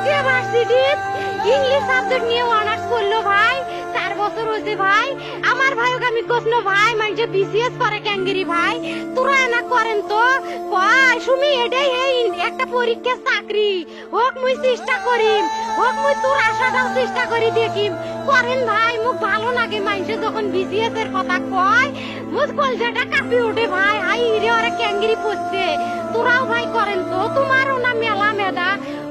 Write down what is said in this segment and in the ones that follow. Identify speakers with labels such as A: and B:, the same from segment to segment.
A: রুকিয়া varsity English subject নিয়ে honours করল ভাই, চার বছর হয়েছে ভাই। আমার ভাইকে আমি কখনো ভাই মানে বিসিএস করে ক্যাঙ্গেরি ভাই, তোরা না করেন তো? কয় সুমি, এটাই এই একটা পরীক্ষা চাকরি। হোক, মুই চেষ্টা করিম, হোক, মুই তোর আশাটাও চেষ্টা করি দেখিম। করেন ভাই, মুখ ভালো লাগে মানুষে যখন বিসিএস এর কথা কয়, মুখ কলজাটা কাঁপি ওঠে ভাই। হাই রে ওরা, ক্যাঙ্গেরি পড়ছে। তোরাও ভাই করেন তো মেদা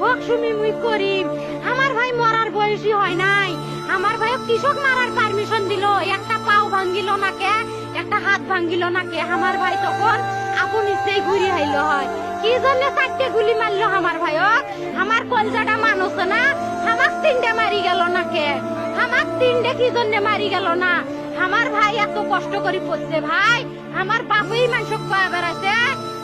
A: হোক মুই করিম আমার ভাই মরার বয়সী হয় নাই। আমার ভাই কৃষক মারার পারমিশন দিল। একটা পাও ভাঙ্গিল না কে? একটা হাত ভাঙ্গিল না কে? আমার ভাই তখন আপন ইচ্ছেই ঘুরি আইল হয়। কি জন্য চারটে গুলি মারলো আমার আমার কলজাটা মানুষ না? আমার তিনটে মারি গেল না কে? আমার তিনটে কি জন্য মারি গেল না? আমার ভাই এত কষ্ট করে পড়ছে ভাই। আমার বাপই মানুষ